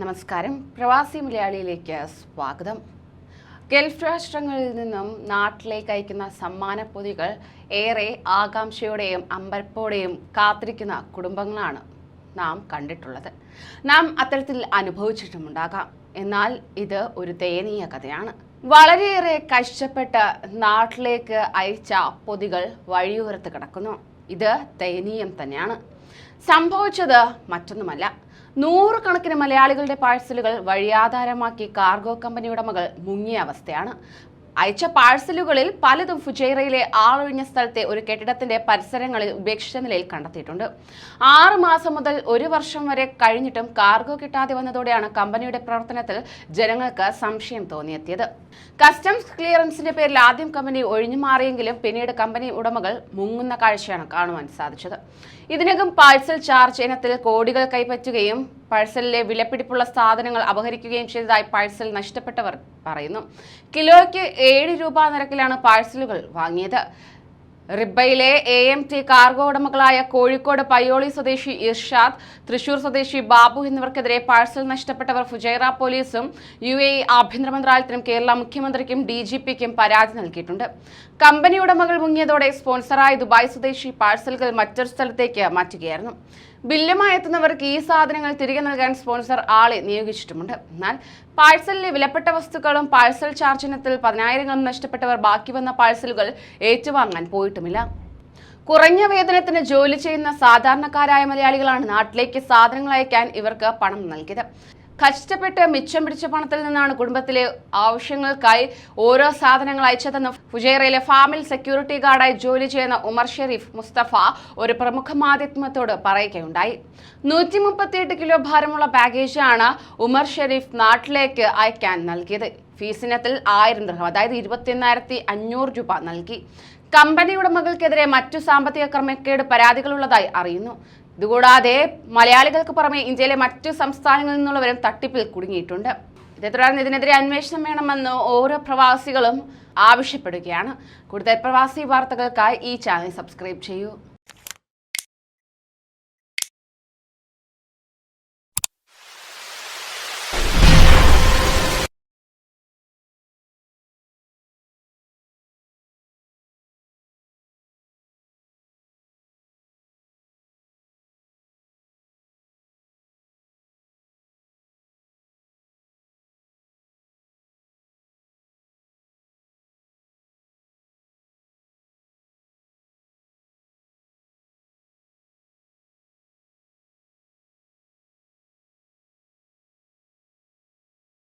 നമസ്കാരം. പ്രവാസി മലയാളിയിലേക്ക് സ്വാഗതം. ഗൾഫ് രാഷ്ട്രങ്ങളിൽ നിന്നും നാട്ടിലേക്ക് അയക്കുന്ന സമ്മാന പൊതികൾ ഏറെ ആകാംക്ഷയോടെയും അമ്പരപ്പോടെയും കാത്തിരിക്കുന്ന കുടുംബങ്ങളാണ് നാം കണ്ടിട്ടുള്ളത്. നാം അത്തരത്തിൽ അനുഭവിച്ചിട്ടുമുണ്ടാകാം. എന്നാൽ ഇത് ഒരു ദയനീയ കഥയാണ്. വളരെയേറെ കഷ്ടപ്പെട്ട് നാട്ടിലേക്ക് അയച്ച പൊതികൾ വഴിയോരത്ത് കിടക്കുന്നു. ഇത് ദയനീയം തന്നെയാണ്. സംഭവിച്ചത് മറ്റൊന്നുമല്ല. നൂറുകണക്കിന് മലയാളികളുടെ പാഴ്സലുകൾ വഴിയാധാരമാക്കി കാർഗോ കമ്പനി ഉടമകൾ മുങ്ങിയ അവസ്ഥയാണ്. അയച്ച പാഴ്സലുകളിൽ പലതും ഫുജൈറയിലെ ആളൊഴിഞ്ഞ സ്ഥലത്തെ ഒരു കെട്ടിടത്തിന്റെ പരിസരങ്ങളിൽ ഉപേക്ഷിച്ച നിലയിൽ കണ്ടെത്തിയിട്ടുണ്ട്. ആറ് മാസം മുതൽ ഒരു വർഷം വരെ കഴിഞ്ഞിട്ടും കാർഗോ കിട്ടാതെ വന്നതോടെയാണ് കമ്പനിയുടെ പ്രവർത്തനത്തിൽ ജനങ്ങൾക്ക് സംശയം തോന്നിയെത്തിയത്. കസ്റ്റംസ് ക്ലിയറൻസിന്റെ പേരിൽ ആദ്യം കമ്പനി ഒഴിഞ്ഞു മാറിയെങ്കിലും പിന്നീട് കമ്പനി ഉടമകൾ മുങ്ങുന്ന കാഴ്ചയാണ് കാണുവാൻ സാധിച്ചത്. ഇതിനകം പാഴ്സൽ ചാർജ് ഇനത്തിൽ കോടികൾ കൈപ്പറ്റുകയും പാഴ്സലിലെ വിലപിടിപ്പുള്ള സാധനങ്ങൾ അപഹരിക്കുകയും ചെയ്തതായി പാഴ്സൽ നഷ്ടപ്പെട്ടവർ പറയുന്നു. കിലോയ്ക്ക് ഏഴ് രൂപ നിരക്കിലാണ് പാഴ്സലുകൾ വാങ്ങിയത്. റിബയിലെ എ എം ടി കാർഗോ ഉടമകളായ കോഴിക്കോട് പയ്യോളി സ്വദേശി ഇർഷാദ് തൃശൂർ സ്വദേശി ബാബു എന്നിവർക്കെതിരെ പാഴ്സൽ നഷ്ടപ്പെട്ടവർ ഫുജൈറ പോലീസും യു എ ആഭ്യന്തര മന്ത്രാലയത്തിനും കേരള മുഖ്യമന്ത്രിക്കും ഡി ജി പിക്കും പരാതി നൽകിയിട്ടുണ്ട്. കമ്പനി ഉടമകൾ മുങ്ങിയതോടെ സ്പോൺസറായ ദുബായ് സ്വദേശി പാഴ്സലുകൾ മറ്റൊരു സ്ഥലത്തേക്ക് മാറ്റുകയായിരുന്നു. ബില്ലുമായി എത്തുന്നവർക്ക് ഈ സാധനങ്ങൾ തിരികെ നൽകാൻ സ്പോൺസർ ആളെ നിയോഗിച്ചിട്ടുമുണ്ട്. എന്നാൽ പാഴ്സലിലെ വിലപ്പെട്ട വസ്തുക്കളും പാഴ്സൽ ചാർജിനത്തിൽ പതിനായിരങ്ങളും നഷ്ടപ്പെട്ടവർ ബാക്കി വന്ന പാഴ്സലുകൾ ഏറ്റുവാങ്ങാൻ പോയിട്ടുമില്ല. കുറഞ്ഞ വേതനത്തിന് ജോലി ചെയ്യുന്ന സാധാരണക്കാരായ മലയാളികളാണ് നാട്ടിലേക്ക് സാധനങ്ങൾ അയക്കാൻ ഇവർക്ക് പണം നൽകിയത്. കഷ്ടപ്പെട്ട് മിച്ചം പിടിച്ച പണത്തിൽ നിന്നാണ് കുടുംബത്തിലെ ആവശ്യങ്ങൾക്കായി ഓരോ സാധനങ്ങൾ അയച്ചതെന്ന് ഫുജൈറയിലെ ഫാമിൽ സെക്യൂരിറ്റി ഗാർഡായി ജോലി ചെയ്യുന്ന ഉമർ ഷെരീഫ് മുസ്തഫ ഒരു പ്രമുഖ മാധ്യമത്തോട് പറയുകയുണ്ടായി. നൂറ്റി മുപ്പത്തിയെട്ട് കിലോ ഭാരമുള്ള പാക്കേജാണ് ഉമർ ഷെരീഫ് നാട്ടിലേക്ക് അയക്കാൻ നൽകിയത്. ഫീസിനത്തിൽ ആയിരം ദൃഹം അതായത് ഇരുപത്തിയൊന്നായിരത്തി അഞ്ഞൂറ് രൂപ നൽകി. കമ്പനി ഉടമകൾക്കെതിരെ മറ്റു സാമ്പത്തിക ക്രമക്കേട് പരാതികളുള്ളതായി അറിയുന്നു. ഇതുകൂടാതെ മലയാളികൾക്ക് പുറമെ ഇന്ത്യയിലെ മറ്റു സംസ്ഥാനങ്ങളിൽ നിന്നുള്ളവരും തട്ടിപ്പിൽ കുടുങ്ങിയിട്ടുണ്ട്. ഇതേ തുടർന്ന് ഇതിനെതിരെ അന്വേഷണം വേണമെന്ന് ഓരോ പ്രവാസികളും ആവശ്യപ്പെടുകയാണ്. കൂടുതൽ പ്രവാസി വാർത്തകൾക്കായി ഈ ചാനൽ സബ്സ്ക്രൈബ് ചെയ്യൂ.